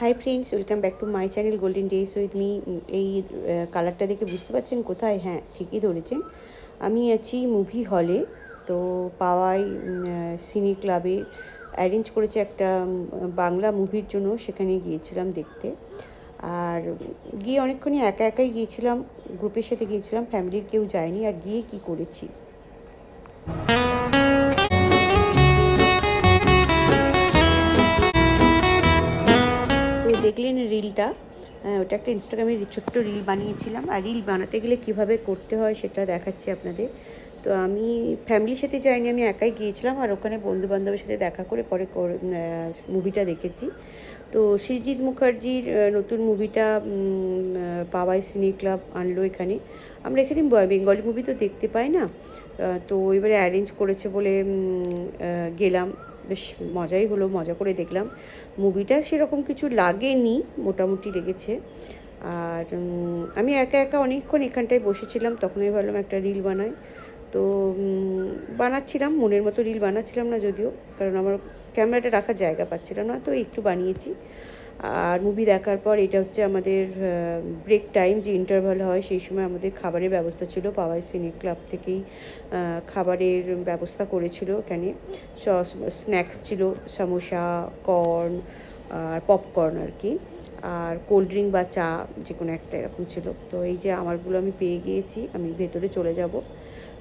Hi friends welcome back to my channel golden days with me এই কালারটা দেখে বুঝতে পারছেন কোথায়? হ্যাঁ ঠিকই ধরেছেন। আমি আছি মুভি হলে তো পাওয়াই সিনে ক্লাবে অ্যারেঞ্জ করেছে একটা বাংলা মুভির জন্য সেখানে গিয়েছিলাম দেখতে। আর গিয়ে অনেকক্ষণই একা একাই গিয়েছিলাম গ্রুপের সাথে গিয়েছিলাম ফ্যামিলির কেউ যায়নি। আর গিয়ে কি করেছি? রিলটা হ্যাঁ, ওটা একটা ইনস্টাগ্রামে ছোট্ট রিল বানিয়েছিলাম। আর রিল বানাতে গেলে কীভাবে করতে হয় সেটা দেখাচ্ছি আপনাদের। তো আমি ফ্যামিলির সাথে যাইনি আমি একাই গিয়েছিলাম আর ওখানে বন্ধু বান্ধবের সাথে দেখা করে পরে মুভিটা দেখেছি। তো সৃজিৎ মুখার্জির নতুন মুভিটা পাওয়াই সিনে ক্লাব আনলো এখানে। আমরা এখানে বেঙ্গলি মুভি তো দেখতে পাই না। তো এবারে অ্যারেঞ্জ করেছে বলে গেলাম। বেশ মজাই হলো, মজা করে দেখলাম। মুভিটা সেরকম কিছু লাগেনি, মোটামুটি লেগেছে। আর আমি একা একা অনেকক্ষণ এখানটায় বসেছিলাম, তখনই ভাবলাম একটা রিল বানাই। তো বানাচ্ছিলাম, মনের মতো রিল বানাচ্ছিলাম না যদিও, কারণ আমার ক্যামেরাটা রাখার জায়গা পাচ্ছিলাম না, তো একটু বানিয়েছি। আর মুভি দেখার পর এটা হচ্ছে আমাদের ব্রেক টাইম যে ইন্টারভাল হয় সেই সময় আমাদের খাবারের ব্যবস্থা ছিল। পাওয়াই সিনে ক্লাব থেকেই খাবারের ব্যবস্থা করেছিল এখানে স্ন্যাক্স ছিল সামোসা কর্ন আর পপকর্ন আর কি। আর কোল্ড ড্রিঙ্ক বা চা যে কোনো একটা এরকম ছিল। তো এই যে আমারগুলো আমি পেয়ে গিয়েছি, আমি ভেতরে চলে যাব।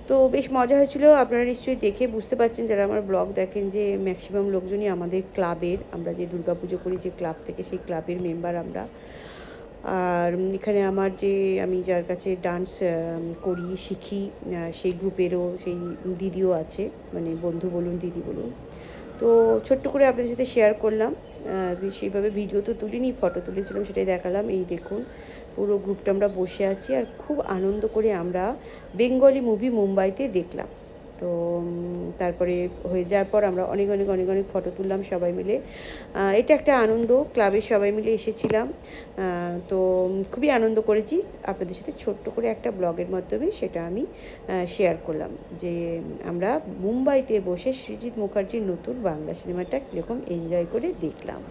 তো বেশ মজা হয়েছিল। আপনারা নিশ্চয়ই দেখে বুঝতে পারছেন, যারা আমার ব্লগ দেখেন যে ম্যাক্সিমাম লোকজনই আমাদের ক্লাবের আমরা যে দুর্গা পুজো করি যে ক্লাব থেকে সেই ক্লাবের মেম্বার আমরা। আর এখানে আমার যে আমি যার কাছে ডান্স করি, শিখি সেই গ্রুপেরও সেই দিদিও আছে মানে বন্ধু বলুন, দিদি বলুন। তো ছোট্ট করে আপনাদের সাথে শেয়ার করলাম। সেইভাবে ভিডিও তো তুলিনি ফটো তুলেছিলাম, সেটাই দেখালাম। এই দেখুন পুরো গ্রুপটা আমরা বসে আছি আর খুব আনন্দ করে আমরা বেঙ্গলি মুভি মুম্বাইতে দেখলাম। তো তারপরে হয়ে যাওয়ার পর আমরা অনেক অনেক অনেক অনেক ফটো তুললাম সবাই মিলে। এটা একটা আনন্দ ক্লাবের সবাই মিলে এসেছিলাম। তো খুবই আনন্দ করেছি। আপনাদের সাথে ছোট্ট করে একটা ব্লগের মাধ্যমে সেটা আমি শেয়ার করলাম যে, আমরা মুম্বাইতে বসে সৃজিৎ মুখার্জির নতুন বাংলা সিনেমাটা কীরকম এনজয় করে দেখলাম।